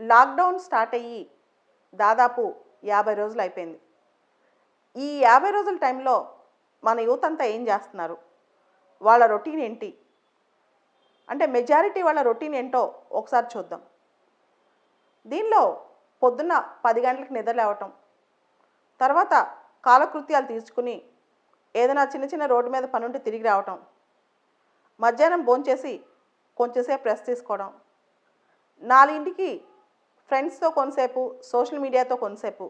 Lockdown start అయ్యి దాదాపు యాభై రోజులు అయిపోయింది. ఈ యాభై రోజుల టైంలో మన యూత్ అంతా ఏం చేస్తున్నారు? వాళ్ళ రొటీన్ ఏంటి? అంటే మెజారిటీ వాళ్ళ రొటీన్ ఏంటో ఒకసారి చూద్దాం. దీనిలో పొద్దున్న పది గంటలకు నిద్ర లేవటం తర్వాత కాలకృత్యాలు తీసుకుని ఏదైనా చిన్న చిన్న రోడ్డు మీద పనుంటే తిరిగి రావటం మధ్యాహ్నం భోంచేసి కొంచెంసేపు రెస్ట్ తీసుకోవడం నాలుగింటికి ఫ్రెండ్స్తో కొంతసేపు సోషల్ మీడియాతో కొంతసేపు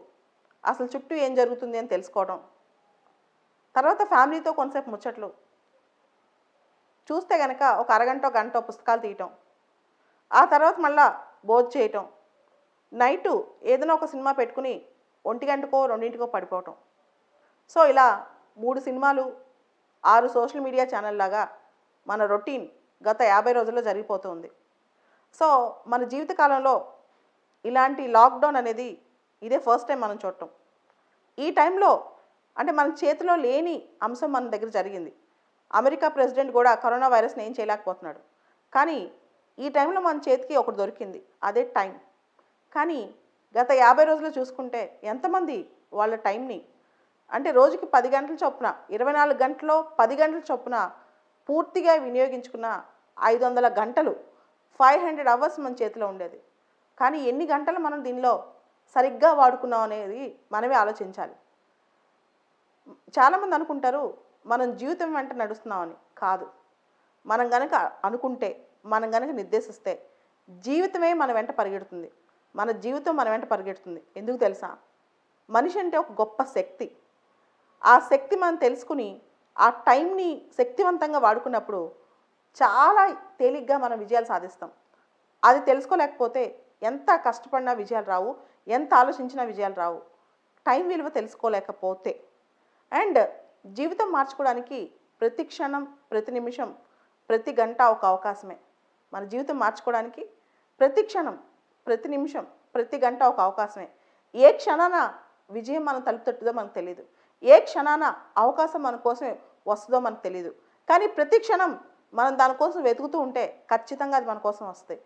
అసలు చుట్టూ ఏం జరుగుతుంది అని తెలుసుకోవడం. తర్వాత ఫ్యామిలీతో కొంతసేపు ముచ్చట్లు. చూస్తే కనుక ఒక అరగంట గంట పుస్తకాలు తీయటం. ఆ తర్వాత మళ్ళా భోజ చేయటం. నైటు ఏదైనా ఒక సినిమా పెట్టుకుని ఒంటి గంటకో రెండింటికో పడిపోవటం. సో ఇలా మూడు సినిమాలు ఆరు సోషల్ మీడియా ఛానల్ లాగా మన రొటీన్ గత యాభై రోజుల్లో జరిగిపోతుంది సో మన జీవితకాలంలో ఇలాంటి లాక్డౌన్ అనేది ఇదే ఫస్ట్ టైం మనం చూడటం. ఈ టైంలో అంటే మన చేతిలో లేని అంశం మన దగ్గర జరిగింది. అమెరికా ప్రెసిడెంట్ కూడా కరోనా వైరస్ని ఏం చేయలేకపోతున్నాడు. కానీ ఈ టైంలో మన చేతికి ఒకటి దొరికింది. అదే టైం కానీ గత యాభై రోజులు చూసుకుంటే ఎంతమంది వాళ్ళ టైంని అంటే రోజుకి పది గంటల చొప్పున ఇరవై నాలుగు గంటల్లో పది గంటల చొప్పున పూర్తిగా వినియోగించుకున్న ఐదు వందల గంటలు ఫైవ్ హండ్రెడ్ అవర్స్ మన చేతిలో ఉండేది. కానీ ఎన్ని గంటలు మనం దీనిలో సరిగ్గా వాడుకున్నాం అనేది మనమే ఆలోచించాలి. చాలామంది అనుకుంటారు మనం జీవితం వెంట నడుస్తున్నామని. కాదు. మనం గనక అనుకుంటే మనం గనక నిర్దేశిస్తే జీవితమే మన వెంట పరిగెడుతుంది. మన జీవితం మన వెంట పరిగెడుతుంది. ఎందుకు తెలుసా? మనిషి అంటే ఒక గొప్ప శక్తి. ఆ శక్తి మనం తెలుసుకుని ఆ టైంని శక్తివంతంగా వాడుకున్నప్పుడు చాలా తేలిగ్గా మనం విజయాలు సాధిస్తాం. అది తెలుసుకోలేకపోతే ఎంత కష్టపడినా విజయాలు రావు ఎంత ఆలోచించినా విజయాలు రావు. టైం విలువ తెలుసుకోలేకపోతే. అండ్ జీవితం మార్చుకోవడానికి ప్రతి క్షణం ప్రతి నిమిషం ప్రతి గంట ఒక అవకాశమే. మన జీవితం మార్చుకోవడానికి ప్రతి క్షణం ప్రతి నిమిషం ప్రతి గంట ఒక అవకాశమే. ఏ క్షణాన విజయం మనం తలుపు తట్టుదో మనకు తెలియదు ఏ క్షణాన అవకాశం మన కోసం వస్తుందో మనకు తెలియదు కానీ ప్రతి క్షణం మనం దానికోసం వెతుకుతూ ఉంటే ఖచ్చితంగా అది మన కోసం వస్తాయి.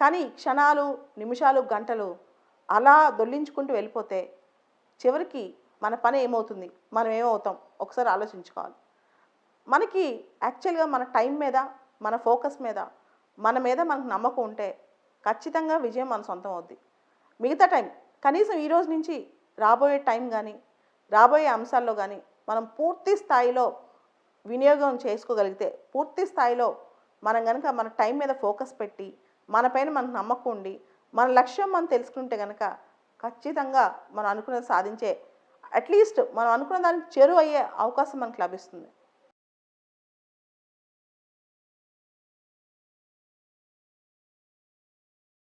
కానీ క్షణాలు నిమిషాలు గంటలు అలా దొల్లించుకుంటూ వెళ్ళిపోతే చివరికి మన పని ఏమవుతుంది? మనం ఏమవుతాం? ఒకసారి ఆలోచించుకోవాలి. మనకి యాక్చువల్గా మన టైం మీద మన ఫోకస్ మీద మన మీద మనకు నమ్మకం ఉంటే ఖచ్చితంగా విజయం మన సొంతం అవుద్ది. మిగతా టైం కనీసం ఈ రోజు నుంచి రాబోయే టైం కానీ రాబోయే అంశాల్లో కానీ మనం పూర్తి స్థాయిలో వినియోగం చేసుకోగలిగితే పూర్తి స్థాయిలో మనం కనుక మన టైం మీద ఫోకస్ పెట్టి మన పైన మనకు నమ్మకం ఉండి మన లక్ష్యం మనం తెలుసుకుంటే కనుక ఖచ్చితంగా మనం అనుకున్నది సాధించే అట్లీస్ట్ మనం అనుకున్న దానికి చేరువయ్యే అవకాశం మనకు లభిస్తుంది.